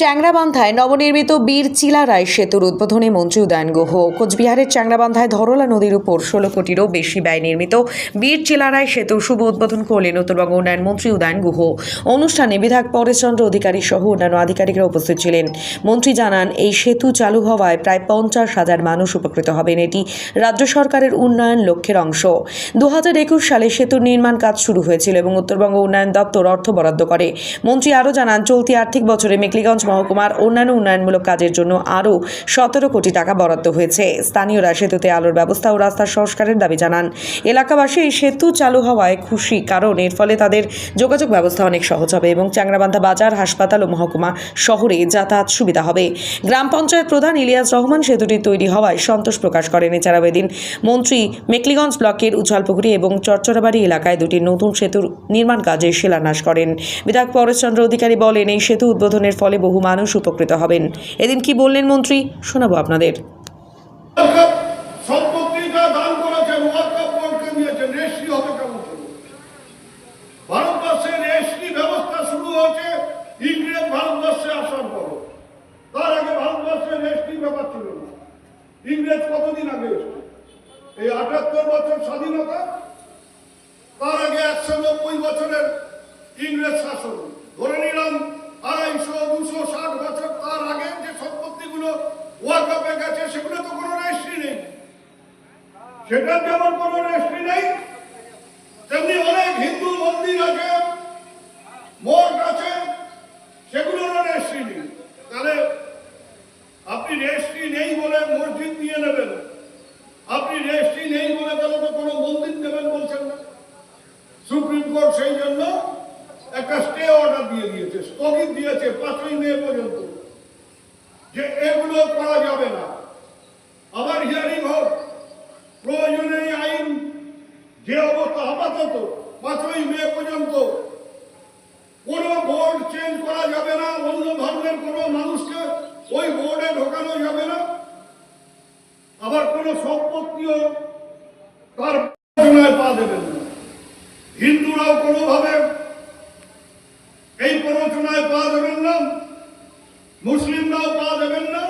চ্যাংরাবান্ধায় নবনির্মিত বীর চিলারায় সেতুর উদ্বোধনে মন্ত্রী উদয়ন গুহ। কোচবিহারের চ্যাংরাবান্ধায় ধরলা নদীর উপর ষোলো কোটিরও বেশি ব্যয় নির্মিত বীর চিলারায় সেতুর শুভ উদ্বোধন করলেন উত্তরবঙ্গ উন্নয়ন মন্ত্রী উদয়ন গুহ। অনুষ্ঠানে বিধায়ক পরেশচন্দ্র অধিকারী সহ অন্যান্য আধিকারিকরা উপস্থিত ছিলেন। মন্ত্রী জানান, এই সেতু চালু হওয়ায় প্রায় পঞ্চাশ হাজার মানুষ উপকৃত হবেন। এটি রাজ্য সরকারের উন্নয়ন লক্ষ্যের অংশ। দু হাজার একুশ সালে সেতুর নির্মাণ কাজ শুরু হয়েছিল এবং উত্তরবঙ্গ উন্নয়ন দপ্তর অর্থ বরাদ্দ করে। মন্ত্রী আরও জানান, চলতি আর্থিক বছরে মেকলিগঞ্জ মহকুমার অন্যান্য উন্নয়নমূলক কাজের জন্য আরও সতেরো কোটি টাকা বরাদ্দ হয়েছে। স্থানীয়রা সেতুতে আলোর ব্যবস্থা ও রাস্তার সংস্কারের দাবি জানান। এলাকাবাসী এই সেতু চালু হওয়ায় খুশি, কারণ এর ফলে তাদের যোগাযোগ ব্যবস্থা অনেক সহজ হবে এবং চ্যাংরাবান্ধা বাজার, হাসপাতাল ও মহকুমা শহরে যাতায়াত সুবিধা হবে। গ্রাম পঞ্চায়েত প্রধান ইলিয়াস রহমান সেতুটি তৈরি হওয়ায় সন্তোষ প্রকাশ করেন। এছাড়াও এদিন মন্ত্রী মেকলিগঞ্জ ব্লকের উছালপুকুরি এবং চরচরাবাড়ি এলাকায় দুটি নতুন সেতুর নির্মাণ কাজে শিলান্যাস করেন। বিধায়ক পরেশচন্দ্র অধিকারী বলেন, এই সেতু উদ্বোধনের ফলে বহু মানুষ উপকৃত হবেন। এদিন কি বললেন মন্ত্রী? শোনাবো আপনাদের। ব্যবস্থা শুরু ইংরেজ ভারতবর্ষে তার আগে ইংরেজ কতদিন আগে? এই আটাত্তর বছর স্বাধীনতা, তার আগে বছরের ইংরেজ শাসন। ধরে নিলাম দুশো ষাট বছর তার আগে যে সম্পত্তিগুলো ওয়াকফে গেছে, সেগুলো তো কোনো রেজিস্ট্রি নেই। সেটার যেমন কোনো রেজিস্ট্রি নেই। তেমনি অনেক হিন্দু মন্দির আছে, মঠ আছে, সেগুলোরও রেজিস্ট্রি নেই। তাহলে আপনি রেজিস্ট্রি নেই বলে মসজিদ নিয়ে নেবেন? আপনি রেজিস্ট্রি নেই বলে তাহলে তো কোনো মন্দির নেবেন বলছেন না। সুপ্রিম কোর্ট সেই জন্য স্থগিত দিয়েছে পাঁচই মে পর্যন্ত। যে এগুলো করা যাবে না। আবার হিয়ারিং হোক প্রয়োজনে আইন যে অবস্থা আপাতত পাঁচই মে পর্যন্ত, কোনো বোর্ড চেঞ্জ করা যাবে না, অন্য ধর্মের কোনো মানুষকে ওই বোর্ডে ঢোকানো যাবে না। আবার কোনো সম্পত্তিও তার পা দেবেন না। হিন্দুরাও কোনোভাবে প্ররোচনায় পা দেবেন না, মুসলিমরাও পা দেবেন না,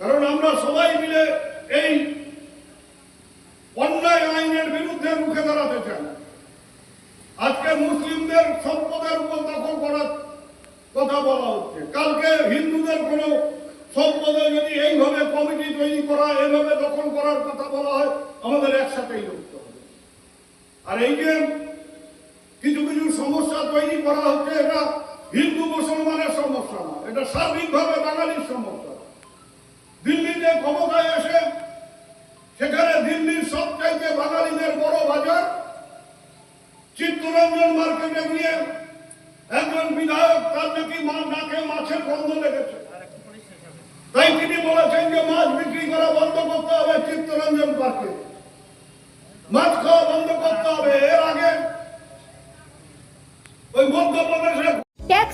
কারণ আমরা সবাই মিলে এই অন্যায় আইনের বিরুদ্ধে মুখে দাঁড়াতে চাই। আজকে মুসলিমদের সম্পদের উপর দখল করার কথা বলা হচ্ছে। কালকে হিন্দুদের কোনো সম্পদে যদি এইভাবে কমিটি তৈরি করা এইভাবে দখল করার কথা বলা হয়, আমাদের একসাথেই লড়তে হবে। আর এই যে তৈরি করা হচ্ছে এটা হিন্দু মুসলমানের সমস্যা না, এটা সার্বিকভাবে বাঙালির সমস্যা। দিল্লিতে ক্ষমতায় এসে সেখানে দিল্লির সবচাইতে বাঙালিদের বড় বাজার, চিত্তরঞ্জন মার্কেটে গিয়ে একজন বিধায়ক তার নাকি মা নাকে মাছের গন্ধ লেগেছে। তাই তিনি বলেছেন যে মাছ বিক্রি করা বন্ধ করতে হবে, চিত্তরঞ্জন পার্কে মাছ খাওয়া বন্ধ করতে হবে এর আগে ওই মধ্যপ্রদেশের